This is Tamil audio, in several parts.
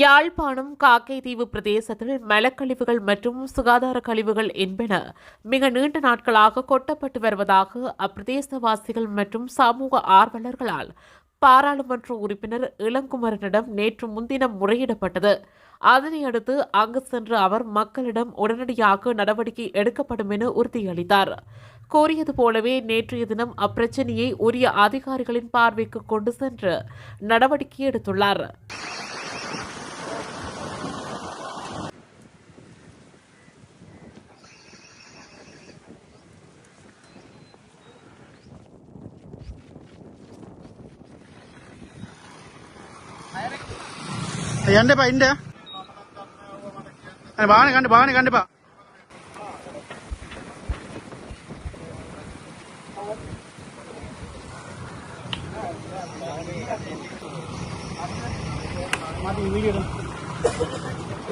யாழ்ப்பாணம் காக்கைதீவு பிரதேசத்தில் மலக்கழிவுகள் மற்றும் சுகாதார கழிவுகள் என்பன மிக நீண்ட நாட்களாக கொட்டப்பட்டு வருவதாக அப்பிரதேசவாசிகள் மற்றும் சமூக ஆர்வலர்களால் பாராளுமன்ற உறுப்பினர் இளங்குமரனிடம் நேற்று முன்தினம் முறையிடப்பட்டது. அதனையடுத்து அங்கு சென்ற அவர் மக்களிடம் உடனடியாக நடவடிக்கை எடுக்கப்படும் என உறுதியளித்தார். கோரியது போலவே நேற்றைய தினம் அப்பிரச்சனையை உரிய அதிகாரிகளின் பார்வைக்கு கொண்டு சென்று நடவடிக்கை எடுத்துள்ளார். යන්නපා ඉන්න. අනේ බාහනේ ගන්න බාහනේ ගන්න එපා. மாட்டி வீடியோ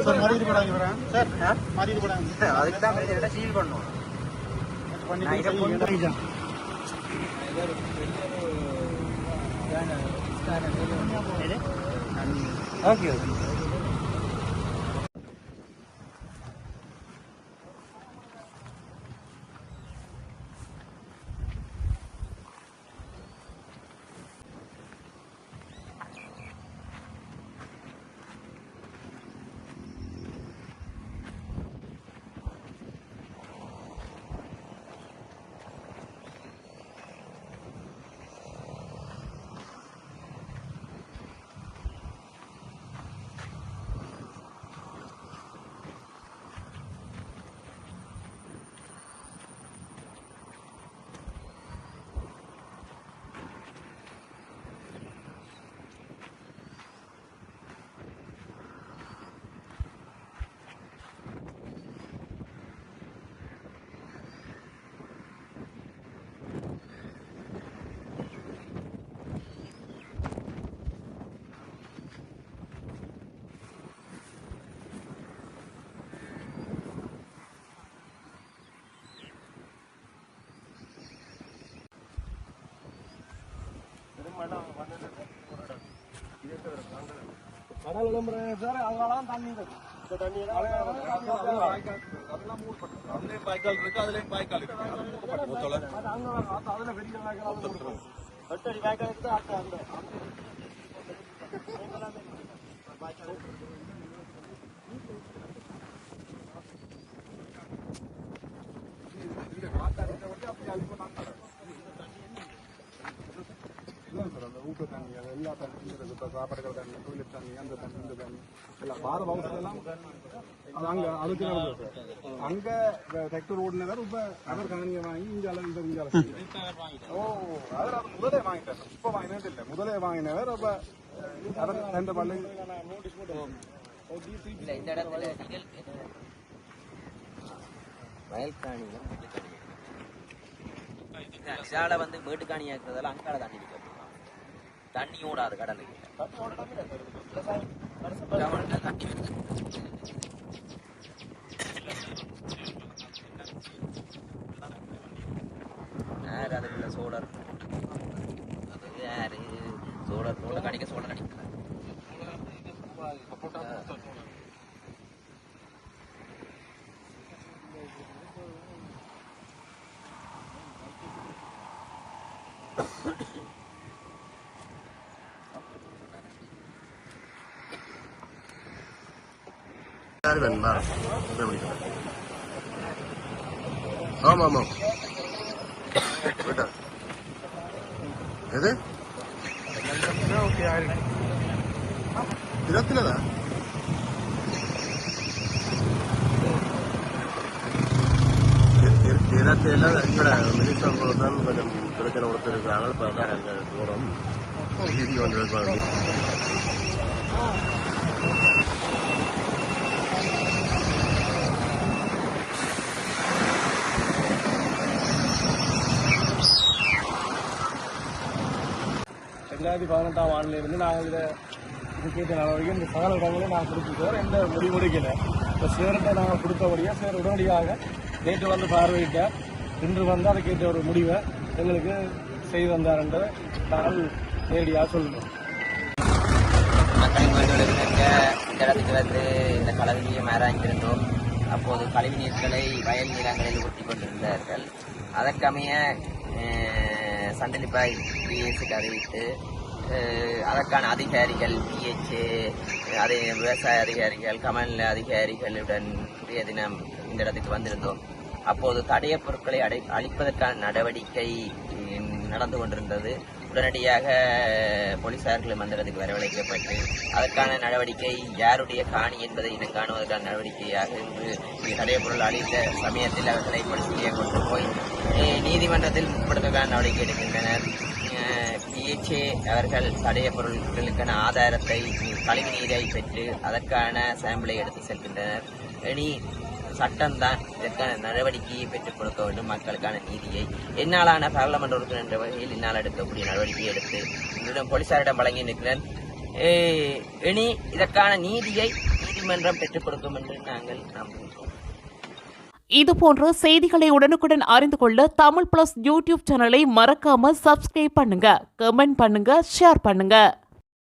சார் மாட்டிட்டு போடாங்க வரேன் சார் மாட்டிட்டு போடாங்க சார் அதுக்கு தான் கடைசியில் சீல் பண்ணுவோம் பண்ணிட்டு 아 니. கடல் விளம்பரம் சார்? அதனால தண்ணி இருக்கு. இந்த தண்ணி இருக்கு. அதுலயும் வாய்க்கால் இருக்கு அதுல பெரிய வாய்க்கால் எட்டடி வாய்க்கால் இருக்குது அடுத்த சார் அந்த தண்ணி அது எல்லா தண்ணி இருக்கு இப்போ சாப்பாடுகள் தண்ணி டூலெட் தண்ணி அந்த தண்ணி இந்த தண்ணி பார அது அங்க அதுக்கு நடந்தது சார் அங்க டெக்டர் ஓடினவர் இப்ப அவர் காணியை வாங்கி இஞ்சால இந்த இஞ்சால ஓ அவர் அது முதலே வாங்கிட்டார் வாங்கினது இல்லை முதலே வாங்கினவர் அவர் ரெண்டு பள்ளி இந்த இடத்துல இதால வந்து மேட்டுக்காணி இருக்கிறதால அங்கால தண்ணி தண்ணி ஓடாது கடலுக்கு கவர்ல தண்ணி யார் அதுக்குள்ள சோழர்? அது யாரு? சோழர் நோட்ட கணிக்க சோழர் அடிக்கிறார் போயிட்டார். எது? ஆமாம் ஆமாம் எங்கட எது தான் கொஞ்சம் பிரச்சனை கொடுத்துருக்காங்க இப்போ தான் அங்கே தூரம். வீதி வந்து ரெண்டாயிரத்தி பதினெட்டாம் ஆண்டிலிருந்து நாங்கள் இதை இதுக்கேற்ற நடவடிக்கை இந்த சகல இடங்களும் நாங்கள் கொடுத்துருக்கோம் எந்த முடிவு எடுக்கல இப்போ சேர்கிட்ட நாங்கள் கொடுத்தபடியாக சேர் உடனடியாக நேற்று வந்து பார்வையிட்டார். இன்று வந்து அதுக்கேற்ற ஒரு முடிவை எங்களுக்கு செய்து வந்தார் நாங்கள் நேரடியாக சொல்லுவோம் மக்களின் வீடுகளுக்கு இந்த இடத்துக்கு வந்து இந்த அப்போது கழிவு நீர்களை வயல் நிலங்களில் ஊற்றி கொண்டிருந்தார்கள். அதற்கமைய சண்டலிப்பாய் பிஎஸ்சிக்கு அறிவித்து அதற்கான அதிகாரிகள் பிஹெச் அதே விவசாய அதிகாரிகள் கமல்நில அதிகாரிகளுடன் இன்றைய தினம் இந்த இடத்துக்கு வந்திருந்தோம். அப்போது தடைய பொருட்களை அடை அழிப்பதற்கான நடவடிக்கை நடந்து கொண்டிருந்தது. உடனடியாக போலீசார்கள் மந்திரத்துக்கு வரவழைக்கப்பட்டு அதற்கான நடவடிக்கை யாருடைய காணி என்பதை இனம் காணுவதற்கான நடவடிக்கையாக இன்று தடைய பொருள் அளித்த சமயத்தில் அவர்களை போலீஸ் கொண்டு போய் நீதிமன்றத்தில் முற்படுத்துவதற்கான நடவடிக்கை எடுக்கின்றனர். பிஹெச்ஏ அவர்கள் தடைய பொருட்களுக்கான ஆதாரத்தை கழிவு நீரை பெற்று அதற்கான சாம்பிளை எடுத்து செல்கின்றனர். இனி சட்டம்தான். இதற்கான நடவடிக்கையை பெற்றுக் கொடுக்க வேண்டும் மக்களுக்கான நீதியை. என்னாலான பாராளுமன்ற உறுப்பினர் என்ற வகையில் என்னால் எடுக்கக்கூடிய நடவடிக்கையை எடுத்து என்னிடம் போலீசாரிடம் வழங்கி நிற்கிறேன். ஏ, இனி இதற்கான நீதியை நீதிமன்றம் பெற்றுக் கொடுக்கும் என்று நாங்கள் நம்புகிறோம். இதுபோன்ற செய்திகளை உடனுக்குடன் அறிந்து கொள்ள தமிழ் பிளஸ் யூடியூப் சேனலை மறக்காம சப்ஸ்கிரைப் பண்ணுங்க கமெண்ட் பண்ணுங்க ஷேர் பண்ணுங்க.